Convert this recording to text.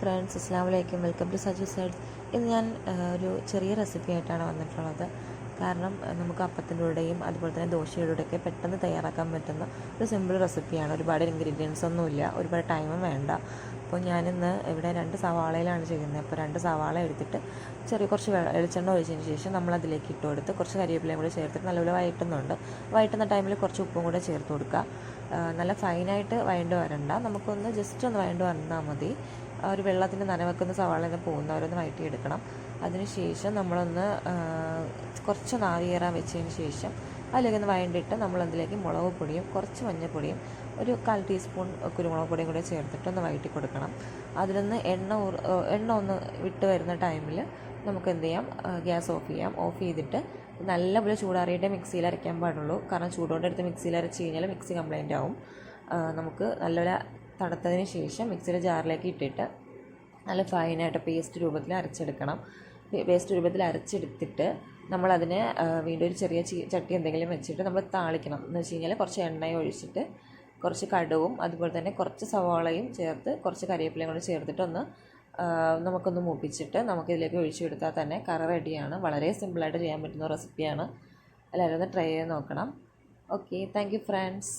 Friends അസ്സാം വലൈക്കും welcome to Saju sides ഇന്ന് ഞാൻ ഒരു ചെറിയ റെസിപ്പി ആയിട്ടാണ് വന്നിട്ടുള്ളത്. കാരണം നമുക്ക് അപ്പത്തിന്റെ കൂടെയും അതുപോലെ തന്നെ ദോശയുടെ പെട്ടെന്ന് തയ്യാറാക്കാൻ പറ്റുന്ന ഒരു സിമ്പിൾ റെസിപ്പിയാണ് ഒരുപാട് ഇൻഗ്രീഡിയൻസ് ഒന്നുമില്ല ഒരുപാട് ടൈമും വേണ്ട. അപ്പോൾ ഞാനിന്ന് ഇവിടെ രണ്ട് സവാളയിലാണ് ചെയ്യുന്നത്. അപ്പോൾ രണ്ട് സവാള എടുത്തിട്ട് ചെറിയ കുറച്ച് വെളിച്ചെണ്ണ ഒഴിച്ചതിന് ശേഷം നമ്മൾ അതിലേക്ക് ഇട്ട് കൊടുത്ത് കുറച്ച് കരിവേപ്പിലയും കൂടി ചേർത്തിട്ട് നല്ലപോലെ വയറ്റുന്നുണ്ട്. വയറ്റുന്ന ടൈമിൽ കുറച്ച് ഉപ്പും കൂടെ ചേർത്ത് കൊടുക്കുക. നല്ല ഫൈനായിട്ട് വഴണ്ട് വരണ്ട. നമുക്കൊന്ന് ജസ്റ്റ് ഒന്ന് വഴണ്ട് വന്നാൽ മതി. ഒരു വെള്ളത്തിന്റെ നനവെക്കുന്ന സവാള നിന്ന് പോകുന്നവരൊന്ന് വഴറ്റിയെടുക്കണം അതിനുശേഷം നമ്മളൊന്ന് കുറച്ച് നാവികേറാൻ വെച്ചതിന് ശേഷം അതിലേക്ക് ഒന്ന് വഴണ്ടിട്ട് നമ്മൾ അതിലേക്ക് മുളക് പൊടിയും കുറച്ച് മഞ്ഞൾപ്പൊടിയും ഒരു കാൽ ടീസ്പൂൺ കുരുമുളക് പൊടിയും കൂടി ചേർത്തിട്ട് ഒന്ന് വഴറ്റി കൊടുക്കണം. അതിലൊന്ന് എണ്ണ എണ്ണ ഒന്ന് വിട്ട് വരുന്ന ടൈമിൽ നമുക്ക് എന്ത് ചെയ്യാം? ഗ്യാസ് ഓഫ് ചെയ്യാം. ഓഫ് ചെയ്തിട്ട് നല്ലപോലെ ചൂടാറിയിട്ടേ മിക്സിയിൽ അരയ്ക്കാൻ പാടുള്ളൂ. കാരണം ചൂടോടെ എടുത്ത് മിക്സിയിൽ അരച്ച് കഴിഞ്ഞാൽ മിക്സി കംപ്ലൈന്റ് ആവും. നമുക്ക് നല്ലപോലെ തണുത്തതിന് ശേഷം മിക്സിയുടെ ജാറിലേക്ക് ഇട്ടിട്ട് നല്ല ഫൈനായിട്ട് പേസ്റ്റ് രൂപത്തിൽ അരച്ചെടുക്കണം. പേസ്റ്റ് രൂപത്തിൽ അരച്ചെടുത്തിട്ട് നമ്മളതിനെ വീണ്ടും ഒരു ചെറിയ ചട്ടി എന്തെങ്കിലും വെച്ചിട്ട് നമ്മൾ താളിക്കണം. എന്ന് വെച്ച് കഴിഞ്ഞാൽ കുറച്ച് എണ്ണയും ഒഴിച്ചിട്ട് കുറച്ച് കടുവും അതുപോലെ തന്നെ കുറച്ച് സവാളയും ചേർത്ത് കുറച്ച് കറിവേപ്പിലയും കൂടി ചേർത്തിട്ടൊന്ന് നമുക്കൊന്ന് മൂപ്പിച്ചിട്ട് നമുക്കിതിലേക്ക് ഒഴിച്ചു കൊടുത്താൽ തന്നെ കറി റെഡിയാണ്. വളരെ സിമ്പിളായിട്ട് ചെയ്യാൻ പറ്റുന്ന റെസിപ്പിയാണ്. എല്ലാവരും ഒന്ന് ട്രൈ ചെയ്ത് നോക്കണം. Okay thank friends.